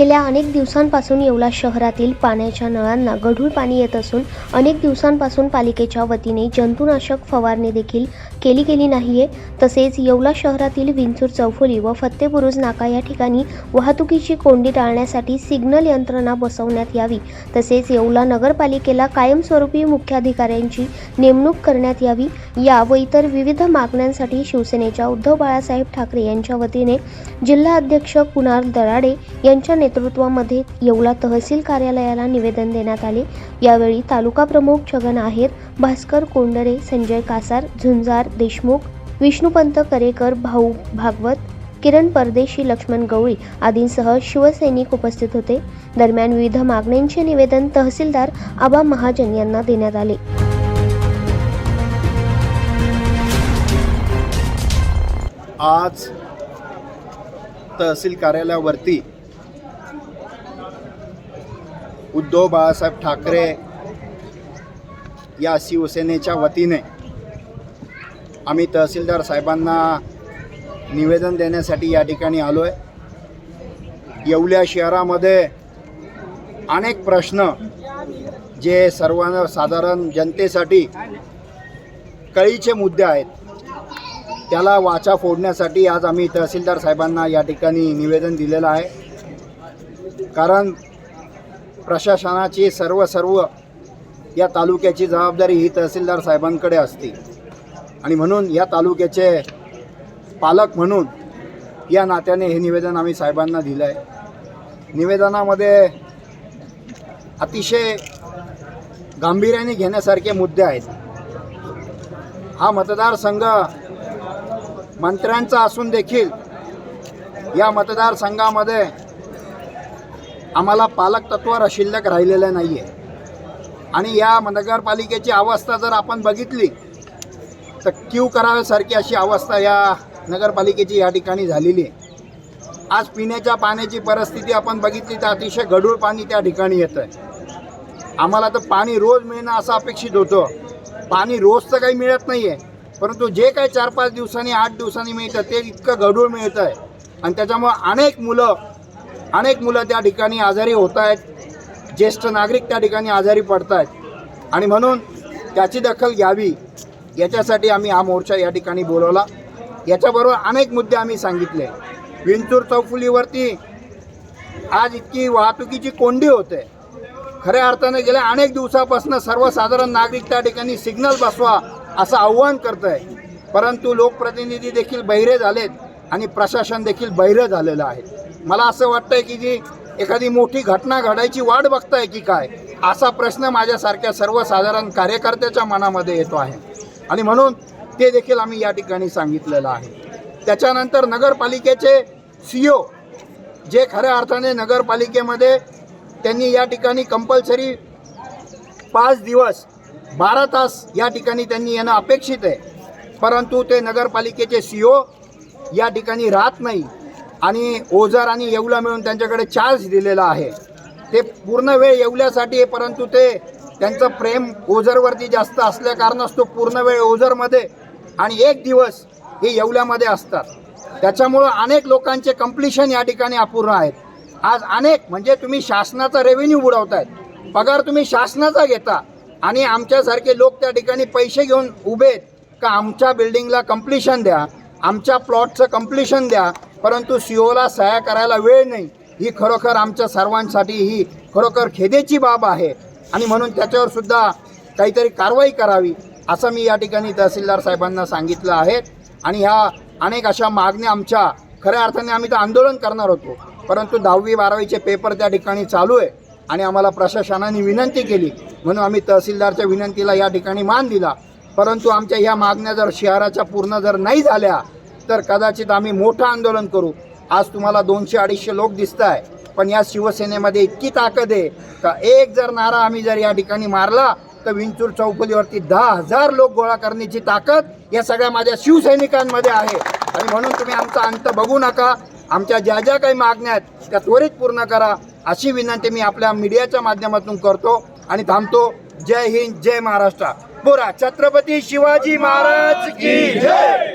गेल्या अनेक दिवसांपासून येवला शहरातील पाण्याच्या नळांना गढूळ पाणी येत असून अनेक दिवसांपासून पालिकेच्या वतीने जंतुनाशक फवारणी देखील केली गेली नाहीये. तसेच येवला शहरातील विंचूर चौफुली व फत्तेबुरुज नाका या ठिकाणी वाहतुकीची कोंडी टाळण्यासाठी सिग्नल यंत्रणा बसवण्यात यावी. तसेच येवला नगरपालिकेला कायमस्वरूपी मुख्याधिकाऱ्यांची नेमणूक करण्यात यावी या व इतर विविध मागण्यांसाठी शिवसेनेच्या उद्धव बाळासाहेब ठाकरे यांच्या वतीने जिल्हा अध्यक्ष कुणाल दराडे यांच्या नेतृत्वामध्ये येवला तहसील कार्यालयाला निवेदन देण्यात आले. यावेळी तालुका प्रमुख छगन आहेर भास्कर कोंडरे संजय कासार झुंजार देशमुख विष्णुपंत करेकर भाऊ भागवत किरण परदेशी लक्ष्मण गवळी आदींसह शिवसैनिक उपस्थित होते. दरम्यान विविध मागण्यांचे निवेदन तहसीलदार आबा महाजन यांना देण्यात आले. आज तहसील कार्यालयावरती उद्धव बाळासाहेब ठाकरे या शिवसेनेच्या वतीने आम्ही तहसीलदार साहेबांना निवेदन देण्यासाठी या ठिकाणी आलो आहे येवल्या शहरामध्ये अनेक प्रश्न जे सर्वांना साधारण जनतेसाठी कळीचे मुद्दे आहेत त्याला वाचा फोडण्यासाठी आज आम्ही तहसीलदार साहेबांना या ठिकाणी निवेदन दिलेलं आहे. कारण प्रशासनाची सर्व सर्व या तालुक्याची जबाबदारी ही तहसीलदार साहेबांकडे असते. आणि म्हणून या तालुक्याचे पालक म्हणून या नात्याने हे निवेदन आम्ही साहेबांना दिलं आहे निवेदनामध्ये अतिशय गांभीर्याने घेण्यासारखे मुद्दे आहेत. हा मतदारसंघ मंत्र्यांचा असून देखील या मतदारसंघामध्ये आम्हाला पालक तत्वावर शिल्लक राहिलेलं नाही आहे आणि या नगरपालिकेची अवस्था जर आपण बघितली तर क्यू कराव्यासारखी अशी अवस्था या नगरपालिकेची या ठिकाणी झालेली आहे. आज पिण्याच्या पाण्याची परिस्थिती आपण बघितली तर अतिशय गढूळ पाणी त्या ठिकाणी येतं आहे आम्हाला तर पाणी रोज मिळणं असं अपेक्षित होतं. पाणी रोज तर काही मिळत नाही आहे परंतु जे काही चार पाच दिवसांनी आठ दिवसांनी मिळतं ते इतकं गढूळ मिळतं आहे आणि त्याच्यामुळं अनेक मुलं अनेक मुलं त्या ठिकाणी आजारी होत आहेत. ज्येष्ठ नागरिक त्या ठिकाणी आजारी पडत आहेत आणि म्हणून त्याची दखल घ्यावी. याच्यासाठी आम्ही हा मोर्चा या ठिकाणी बोलवला. याच्याबरोबर अनेक मुद्दे आम्ही सांगितले. विंचूर चौफुलीवरती आज इतकी वाहतुकीची कोंडी होते. खऱ्या अर्थाने गेल्या अनेक दिवसापासून सर्वसाधारण नागरिक त्या ठिकाणी सिग्नल बसवा असं आव्हान करत आहे परंतु लोकप्रतिनिधी देखील बहिरे झालेत आणि प्रशासन देखील बहिरं झालेलं आहे. मला असं वाटतंय की जी एखादी मोठी घटना घडायची वाट बघताय की काय असा प्रश्न माझ्यासारख्या सर्वसाधारण कार्यकर्त्याच्या मनामध्ये येतो आहे. आणि म्हणून ते देखील आम्ही या ठिकाणी सांगितलेलं आहे. त्याच्यानंतर नगरपालिकेचे सी ओ जे खऱ्या अर्थाने नगरपालिकेमध्ये त्यांनी या ठिकाणी कंपल्सरी पाच दिवस बारा तास या ठिकाणी त्यांनी येणं अपेक्षित आहे. परंतु ते नगरपालिकेचे सी ओ या ठिकाणी राहत नाही. आणि ओझर आणि येवला मिळून त्यांच्याकडे चार्ज दिलेला आहे. ते पूर्ण वेळ येवल्यासाठी परंतु ते त्यांचं प्रेम ओझरवरती जास्त असल्या कारणास तो पूर्ण वेळ ओझरमध्ये आणि एक दिवस हे येवल्यामध्ये असतात. त्याच्यामुळं अनेक लोकांचे कम्प्लिशन या ठिकाणी अपूर्ण आहेत. आज अनेक म्हणजे तुम्ही शासनाचा रेव्हेन्यू बुडवतायत. पगार तुम्ही शासनाचा घेता आणि आमच्यासारखे लोक त्या ठिकाणी पैसे घेऊन उभे आहेत का आमच्या बिल्डिंगला कम्प्लिशन द्या आमच्या प्लॉटचं कम्प्लिशन द्या परंतु सीओला सह्या करायला वेळ नाही. ही खरोखर आमच्या सर्वांसाठी ही खरोखर खेदेची बाब आहे. आणि म्हणून त्याच्यावर सुद्धा काहीतरी कारवाई करावी असं मी या ठिकाणी तहसीलदार साहेबांना सांगितलं आहे. आणि ह्या अनेक अशा मागण्या आमच्या खऱ्या अर्थाने आम्ही तर आंदोलन करणार होतो. परंतु दहावी बारावीचे पेपर त्या ठिकाणी चालू आहे. आणि आम्हाला प्रशासनाने विनंती केली. म्हणून आम्ही तहसीलदारच्या विनंतीला या ठिकाणी मान दिला. परंतु आमच्या ह्या मागण्या जर शहराच्या पूर्ण जर नाही झाल्या तर कदाचित आम्ही मोठं आंदोलन करू. आज तुम्हाला दोनशे अडीचशे लोक दिसत आहे पण या शिवसेनेमध्ये इतकी ताकद आहे का? एक जर नारा आम्ही जर या ठिकाणी मारला तर विंचूर चौफुलीवरती दहा हजार लोक गोळा करण्याची ताकद या सगळ्या माझ्या शिवसैनिकांमध्ये आहे. आणि म्हणून तुम्ही आमचा अंत बघू नका. आमच्या ज्या ज्या काही मागण्या आहेत त्या त्वरित पूर्ण करा. अशी विनंती मी आपल्या मीडियाच्या माध्यमातून करतो आणि थांबतो. जय हिंद जय महाराष्ट्र. बोरा छत्रपती शिवाजी महाराज की जय!